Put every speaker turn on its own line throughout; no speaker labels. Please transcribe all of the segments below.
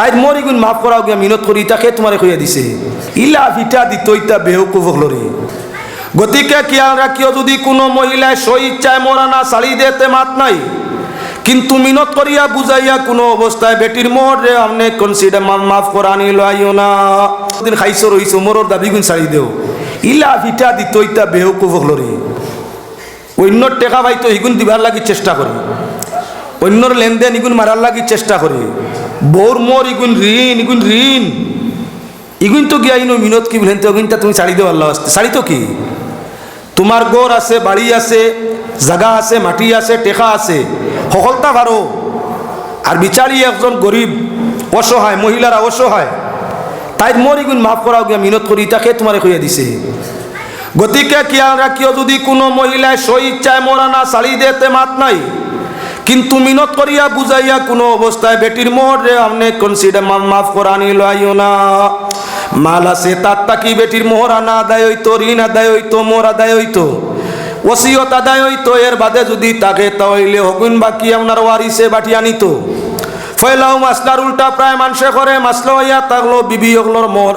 তাই মরি গুণ মাফ করাও গিয়া মিনত করি তাকে তোমারে কইয়া দিছে। ইলা ভিটা দিত ইতা বেহকুফ হলরে গতিকে কিয়াল রাখিও যদি কোনো মহিলায় সই ইচ্ছায় মরা না শাড়ি দেতে মাত নাই। কিন্তু মিনত করিয়া বুঝাইয়া কোনো অবস্থায় বেটির মোর রে আমনে কনসিডার মাফ করা নিল আইও না। দিন খাইছো রইছো মোরর দাবি গুণ শাড়ি দেও। ইলা ভিটা দিত ইতা বেহকুফ হলরে অন্য টেকা পাইতো ইগুণ দিবার লাগি চেষ্টা করে অন্যর লেনদেন ইগুণ মারার লাগি চেষ্টা করে। বৌর মোর ইগুণ ঋণ ইগুণ ঋণ। ইগুণ তো গিয়া ইনো মিনত কি বলেন তো ইগুণটা তুমি শাড়ি দেও আল্লাহ আসতে শাড়ি তো কি? তোমার গড় আছে, বাড়ি আছে, জাগা আছে, মাটি আছে, টেকা আছে। সকলতা ভারো। আর বিচারি একজন গরিব, অসহায়, মহিলারা অসহায়। তাই মরি গুণ মাফ করাও গিয়া মিনত করি তাকে তোমারে কইয়া দিছে? গতিকে কিয়াল রাখিও, যদি কোনো মহিলায় সই ইচ্ছায় মরা না শাড়ি দেতে মাত নাই। কিন্তু মিনত করিয়া বুঝাইয়া কোনো অবস্থায় বেটির মোর রে আমনে কনসিডার মাফ করা নিল আইও না। মাল আছে, তার তাকি বেটির মোহর আনা আদায় হইতো, ঋণ আদায় হইতো, মোর আদায় হইতো, ওসিয়ত আদায় হইতো, এর বাদে যদি তাকে তাহলে হগুন বাকি আপনার ওয়ারিসে বাটি আনিত। ফয়লাও মাসলার উল্টা প্রায় মানুষে করে, মাসলা হইয়া থাকল বিবি হগলোর মোর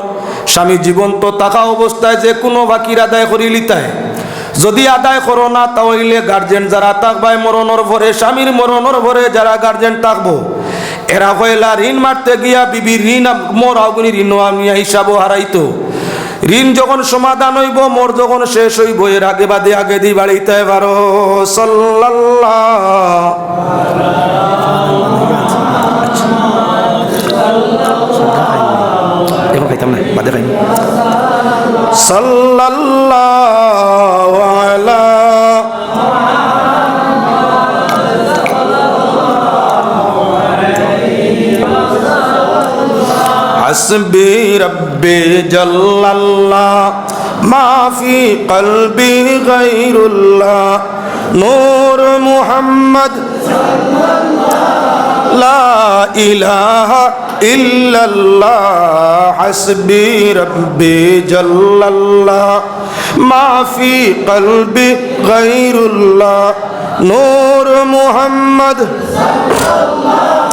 স্বামী জীবন্ত থাকা অবস্থায় যে কোনো বাকির আদায় করি লিতায় যদি আদায় করো না তাহলে গার্জেন যারা থাকবায় মরণর ভরে, স্বামীর মরণর ভরে যারা গার্জেন থাকব এরা হইলা ঋণ মারতে গিয়া বিবি ঋণ মোর আগুনি ঋণ আমিয়া হিসাব হারাইতো। ঋণ যখন সমাধান হইব, মোর যখন শেষ হইব, এর আগে বাদে আগে দি বাড়িতে পারো সাল্লাল্লাহ। حسبي ربي جل الله. ما في قلبي غير الله. نور محمد. لا إله إلا الله. حسبي ربي جل الله. ما في قلبي غير الله. نور محمد.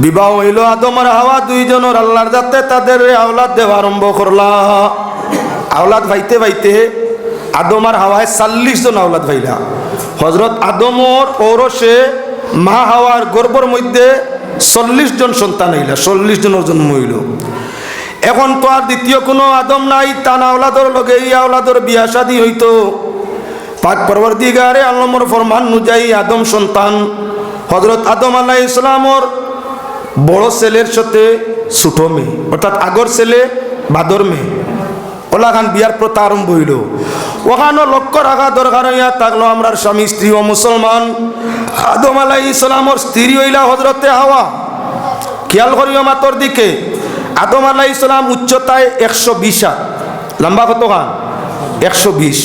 বিবাহ হইল আদম আর হাওয়া, দুইজনের আল্লাহর যাতে তাদের আওলাদ দেওয়া আরম্ভ করলা। আওলাদ ভাইতে ভাইতে আদম আর হাওয়ায় চাল্লিশ জন আওলাদ ভাইলা। হজরত আদমর ঔরসে মা হাওয়ার গর্বর মধ্যে চল্লিশ জন সন্তান হইলা চল্লিশ জনের জন্ম হইল। এখন তো আর দ্বিতীয় কোনো আদম নাই তান আওলাদর লগে এই আওলাদর বিয়া শাদী হইতো। পাক পরবর্তীগারে আলমর ফরমান অনুযায়ী আদম সন্তান হজরত আদম আলাহ ইসলামর বড় ছেলের সাথে ছোট মেয়ে, অর্থাৎ আগর ছেলে, বাদর মেয়ে। ওলা খান বিয়ার প্রথা আরম্ভ হইল। ওখানো লক্ষ্য রাখা দরকার হইয়া থাকল আমরার স্বামী, স্ত্রী ও মুসলমান। আদম আলাহ ইসলামর স্ত্রী হইলা হজরতে হাওয়া। খেয়াল করিও মাতর দিকে, আদম আলাহ ইসলাম উচ্চতায় একশো বিশ হাত। লম্বা কত খান একশো বিশ।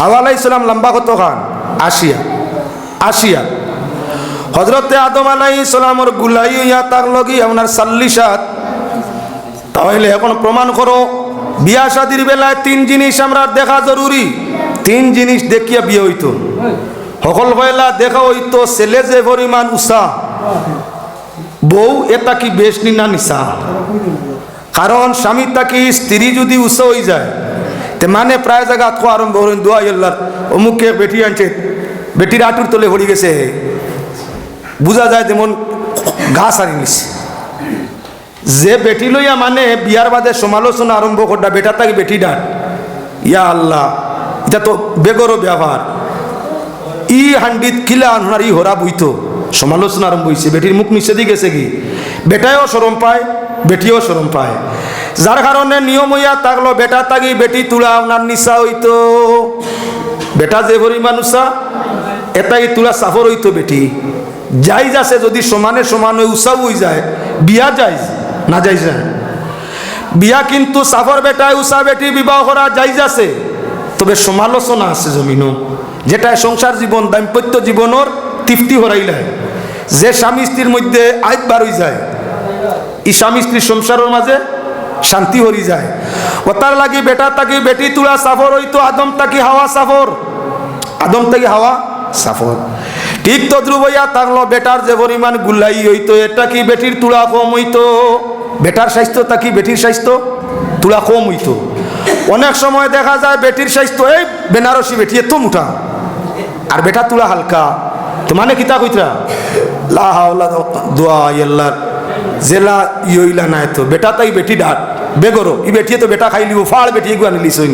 হাওয়া আলাহ ইসলাম লম্বা কত খান আশিয়া আশিয়া হজরতে আদম আলাই ইসলামর গুলাই ইয়া তার লগি আপনার চাল্লিশ হাত তাহলে এখন প্রমাণ করো, বিয়া শাদির বেলায় তিন জিনিস আমরা দেখা জরুরি। তিন জিনিস দেখিয়া বিয়ে হইতো। সকল বেলা দেখা হইতো, ছেলে যে পরিমাণ উষা, বউ এটা কি বেশ নি নিশা কারণ স্বামী তাকি স্ত্রী যদি উৎস হয়ে যায়, তে মানে প্রায় জায়গা আরম্ভ করেন, দোয়া অমুককে বেটি আনছে, বেটির আটুর তলে ভরি গেছে। বোঝা যায় যেমন ঘাস নিছে যে বেটি লইয়া মানে বিয়ার বাদে সমালোচনা আরম্ভ করটা বেটা তাকে বেটি ডাক। ইয়া আল্লাহ, এটা তো বেগরও ব্যবহার। ই হান্ডিত কিলা আনহার ই হরা বইতো। সমালোচনা আরম্ভ হয়েছে বেটির মুখ নিষেধই গেছে কি? বেটায়ও সরম পায়, বেটিও সরম পায়। যার কারণে নিয়ম হইয়া থাকল বেটা তাগি বেটি তুলা আপনার নিশা হইতো। বেটা যে পরিমাণ উষা এটাই তুলা সাফর হইতো বেটি। যাই আছে যদি সমানে সমান উষাও হয়ে যায়, বিয়া যায় না যাই যায় বিয়া কিন্তু সাফর বেটায় উষা বেটি বিবাহ করা যাইজ আছে। তবে সমালোচনা আছে জমিনও যেটা সংসার জীবন, দাম্পত্য জীবনের তৃপ্তি হরাইলায় যে স্বামী স্ত্রীর মধ্যে আইত বার হয়ে যায় ই স্বামী স্ত্রীর সংসারের মাঝে শান্তি হরি যায়। ও তার লাগি বেটা তাকি বেটি তুলা সাফর হইতো, আদম তাকি হাওয়া সাফর। আদম তাকি হাওয়া সাফর। ঠিক তো ধ্রুবইয়া থাকল বেটার যে পরিমাণ গুলাই হইতো, এটা কি বেটির তুলা কম হইতো? বেটার স্বাস্থ্য তাকি বেটির স্বাস্থ্য? তুলা কম হইতো। অনেক সময় দেখা যায় বেটির স্বাস্থ্য, এই বেনারসি বেটি, এত মোটা, আর বেটা তুলা হালকা। তো মানে কিতা কইতরা? লা হাওলা দোয়া আল্লাহর জেলা ইয়ইলা নাই তো বেটা তাই বেটি ডাট, বেগরো, ই বেটিয়ে তো বেটা খাই লিব ফাড় বেটি এগু আনি লিছইন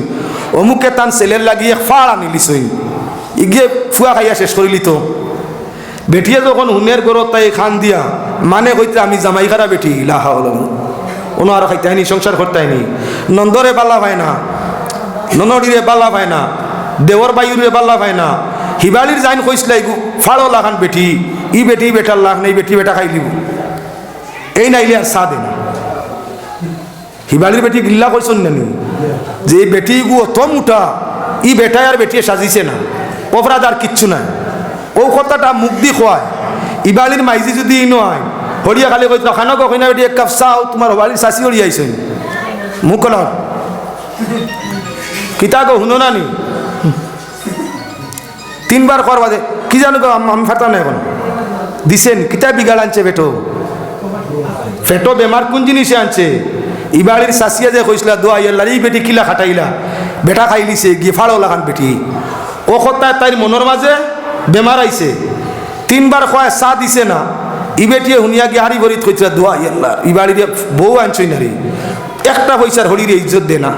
অমুকে তান ছেলের লাগিয়ে ফাড় আনি লিছইন ইগিয়ে ফুয়া খাইয়া শেষ করিলি তো। বেটিয়ে যখন হুনের গরত তাই খান দিয়া মানে কইতে আমি জামাই খারা বেটি লাহা হলাম কোনো আর খাইতে সংসার করতে হয়নি নন্দরে বালা পায় না ননডিরে বালা পায় না দেওয়ার বায়ুরে বালা পায় না। হিবালির জাইন কইসলাই ফাড়ো লাখান বেটি ই বেটি বেটার লাখ নেই বেটি বেটা খাই লিব এই নাইলে আর সা দেনা। হিবালির বেটি গিল্লা করছেন নানি যে বেটি গু অত মোটা, ই বেটায় আর বেটিয়ে সাজিছে না। অপরাধ আর কিচ্ছু নাই। ও কথাটা মুখ দি খোয়ায় ইবালির মাইজি যদি ইনো হয় হরিয়া খালি কই খানা কখনা বেটি এক কাপ চাও তোমার হবালির আইছেন মুখ কলার কিতা গো শুনো না নি? তিনবার খর বাদে, কি জানো আমি ফাটা না এখন দিছেন কিতা বিগাল আনছে বেটো? ফেটো বেমার কোন জিনিসে আনছে? ইবাড়ির শাসিয়া যে কইসলা দোয়া ইয়াল্লার এই বেটি কিলা খাটাইলা। বেটা খাইলিছে গিয়ে ফাড়ো লাগান বেটি। ও কথায় তাইর মনের মাঝে বেমার আইছে তিনবার খোয়া চা দিছে না। ইবেটিয়ে বেটিয়ে শুনিয়া গিয়ে হারি ভরিত কইছিল দোয়া ইয়াল্লার ইবাড়ির বউ আনছই না রে একটা পয়সার হরিরে ইজ্জত দে না।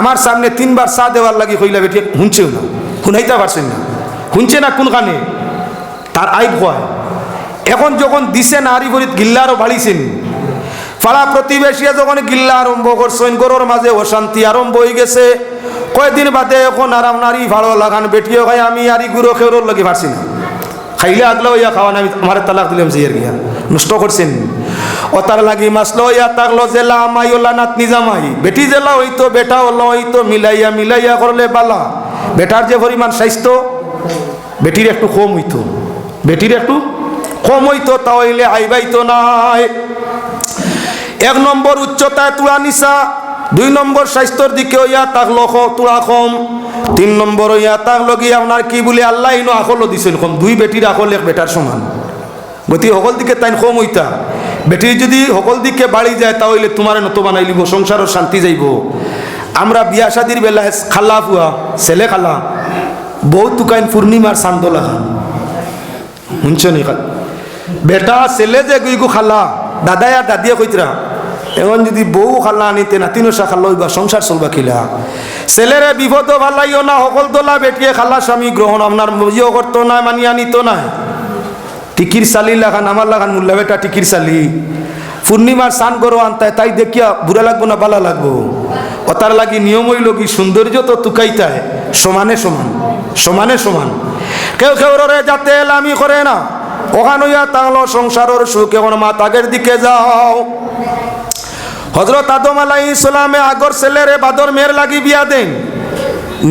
আমার সামনে তিনবার চা দেওয়ার লাগি কইলা বেটি শুনছেও না, শুনাইতে পারছেন না। শুনছে না কোনখানে তার আইব হয় এখন যখন দিছে নারী ভরিত গিল্লারও বাড়িছেন পাড়া প্রতিবেশীরা যখন গিল্লা আরম্ভ করছেন গরুর মাঝে অশান্তি আরম্ভ হয়ে গেছে। কয়েকদিন বাদে এখন আরাম নারী ভালো লাগান, বেটিও খাই আমি আরি গুঁড়ো খেউরোর লাগি পারছি না। খাইলে আগলা হইয়া খাওয়া আমি আমার তালাক দিলাম যে নষ্ট করছেন। ও তার লাগি মাসলো, ইয়া তাকলো জেলা আমাই ওলা নাতনি জামাই। বেটি জেলা হইতো, বেটা ওলা হইতো, মিলাইয়া মিলাইয়া করলে বালা। বেটার যে পরিমাণ স্বাস্থ্য, বেটির একটু কম হইতো। বেটির একটু কম হইতো, তাহলে আইবাইতো নাই। এক নম্বর উচ্চতায় তুলা নিসা দুই নম্বর স্বাস্থ্যর দিকে ইয়া তাকলো তুলা কম। তিন নম্বর ইয়া তাক লগি আপনার কি বলে আল্লাহ ইনো আকলো দিছেন কম। দুই বেটির আকল এক বেটার সমান। গতি সকল দিকে তাই কম হইতা। বেটির যদি সকল দিকে বাড়ি যায়, তাহলে তোমার নত বানাই লিব সংসারও শান্তি যাইব। আমরা বিয়া শাদির বেলা খালা পুয়া ছেলে খালা। বউ তুকাইন পূর্ণিমার চান্দ লাগান শুনছো নি? বেটা ছেলে যে গুইগু খালা, দাদাই আর দাদিয়ে কইতরা এখন যদি বউ খালা আনিতে নাতিনসা খালা হইবা, সংসার চলবা খিলা ছেলেরে বিপদ ভালাইও না, সকল তোলা বেটিয়ে খালা স্বামী গ্রহণ আপনার ইয়ে করতো না মানি আনিত নাই টিকির চালি লাগান, আমার লাগান মুল্লা বেটা টিকির চালি। পূর্ণিমার স্নান করো আনতায়, তাই দেখিয়া বুড়া লাগবো না, বালা লাগবো? ও তার লাগি নিয়ম হইল কি, সৌন্দর্য তো তুকাইতায়, সমানে সমান সমানে সমান। কেউ কেউ রে যাতে এলামি করে না, ওখান হইয়া সংসারের সুখ, এখন মা তাগের দিকে যাও। হজরত আদম আলাই ইসলামে আগর ছেলেরে বাদর মেয়ের লাগি বিয়া দেন।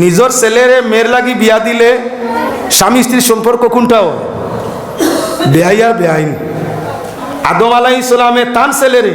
নিজর ছেলেরে মেয়ের লাগি বিয়া দিলে স্বামী স্ত্রীর সম্পর্ক কোনটাও বেহাইয়া বেআইন আদম আলাই ইসলামে তান ছেলেরে